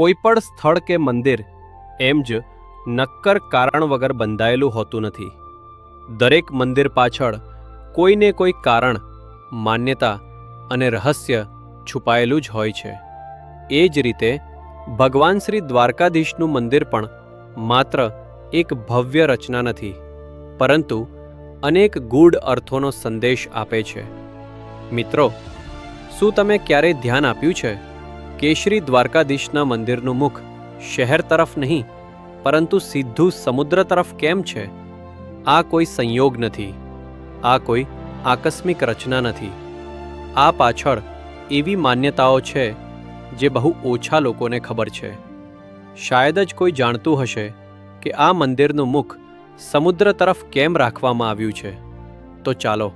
કોઈ પણ સ્થળ કે મંદિર, એમ જ નક્કર કારણ વગર બંધાયેલું હોતું નથી. દરેક મંદિર પાછળ કોઈને કોઈ કારણ, માન્યતા અને રહસ્ય છુપાયેલું જ હોય છે. એ જ રીતે ભગવાન શ્રી દ્વારકાધીશનું મંદિર પણ માત્ર એક ભવ્ય રચના નથી, પરંતુ અનેક ગૂઢ અર્થોનો સંદેશ આપે છે. મિત્રો, શું તમે ક્યારેય ધ્યાન આપ્યું છે? કે શ્રી દ્વારકાધીશના મંદિરનું મુખ શહેર તરફ નહીં, પરંતુ સીધું સમુદ્ર તરફ કેમ છે? આ કોઈ સંયોગ નથી, આ કોઈ આકસ્મિક રચના નથી. આ પાછળ એવી માન્યતાઓ છે જે બહુ ઓછા લોકોને ખબર છે. શાયદ જ કોઈ જાણતું હશે કે આ મંદિરનું મુખ સમુદ્ર તરફ કેમ રાખવામાં આવ્યું છે. તો ચાલો,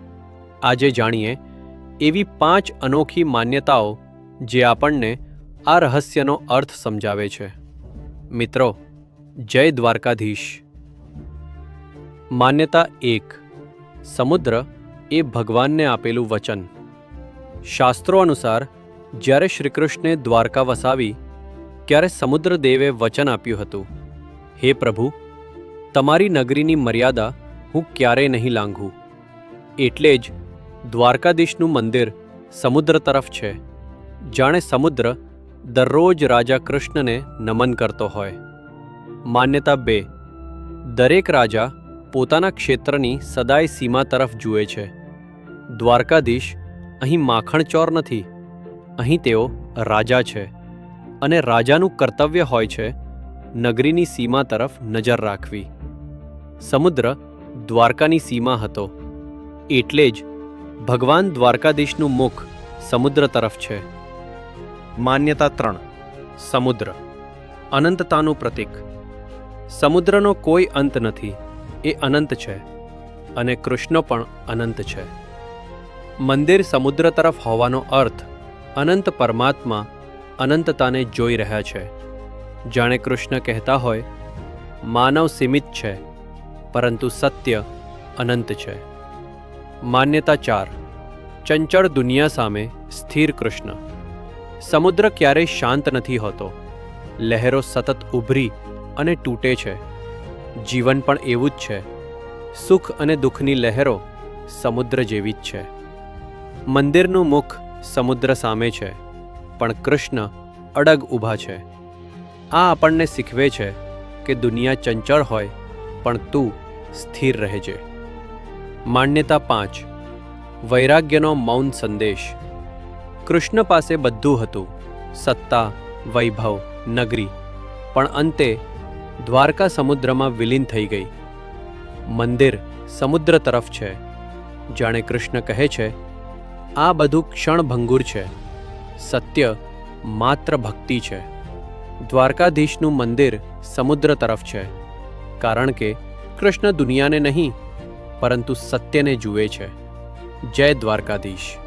આજે જાણીએ એવી પાંચ અનોખી માન્યતાઓ જે આપણને આ રહસ્યનો અર્થ સમજાવે છે. મિત્રો, જય દ્વારકાધીશ. માન્યતા એક, સમુદ્ર એ ભગવાનને આપેલું વચન. શાસ્ત્રો અનુસાર, જ્યારે શ્રીકૃષ્ણે દ્વારકા વસાવી, ત્યારે સમુદ્રદેવે વચન આપ્યું હતું. હે પ્રભુ, તમારી નગરીની મર્યાદા હું ક્યારેય નહીં લાંઘું. એટલે જ દ્વારકાધીશનું મંદિર સમુદ્ર તરફ છે. જાણે સમુદ્ર દરરોજ રાજા કૃષ્ણને નમન કરતો હોય. માન્યતા બે. દરેક રાજા પોતાના ક્ષેત્રની સદાય સીમા તરફ જુએ છે. દ્વારકાધીશ અહીં માખણચોર નથી. અહીં તેઓ રાજા છે અને રાજાનું કર્તવ્ય હોય છે નગરીની સીમા તરફ નજર રાખવી. સમુદ્ર દ્વારકાની સીમા હતો. એટલે જ ભગવાન દ્વારકાધીશનું મુખ સમુદ્ર તરફ છે. માન્યતા ત્રણ. સમુદ્ર. અનંતતાનું પ્રતીક. સમુદ્રનો કોઈ અંત નથી, એ અનંત છે અને કૃષ્ણ પણ અનંત છે. મંદિર સમુદ્ર તરફ હોવાનો અર્થ, અનંત પરમાત્મા અનંતતાને જોઈ રહ્યા છે. જાણે કૃષ્ણ કહેતા હોય, માનવ સીમિત છે, પરંતુ સત્ય અનંત છે. માન્યતા ચાર. ચંચળ દુનિયા સામે સ્થિર કૃષ્ણ. સમુદ્ર ક્યારેય શાંત નથી હોતો. લહેરો સતત ઉભરી અને તૂટે છે. જીવન પણ એવું જ છે. સુખ અને દુઃખની લહેરો સમુદ્ર જેવી જ છે. મંદિરનું મુખ સમુદ્ર સામે છે, પણ કૃષ્ણ અડગ ઊભા છે. આ આપણને શીખવે છે કે દુનિયા ચંચળ હોય, પણ તું સ્થિર રહેજે. માન્યતા પાંચ. વૈરાગ્યનો મૌન સંદેશ. કૃષ્ણ પાસે બધું હતું. સત્તા, વૈભવ, નગરી. પણ અંતે દ્વારકા સમુદ્રમાં વિલીન થઈ ગઈ. મંદિર સમુદ્ર તરફ છે. જાણે કૃષ્ણ કહે છે, આ બધું ક્ષણભંગુર છે. સત્ય માત્ર ભક્તિ છે. દ્વારકાધીશનું મંદિર સમુદ્ર તરફ છે. કારણ કે કૃષ્ણ દુનિયાને નહીં, પરંતુ સત્યને જુએ છે. જય દ્વારકાધીશ.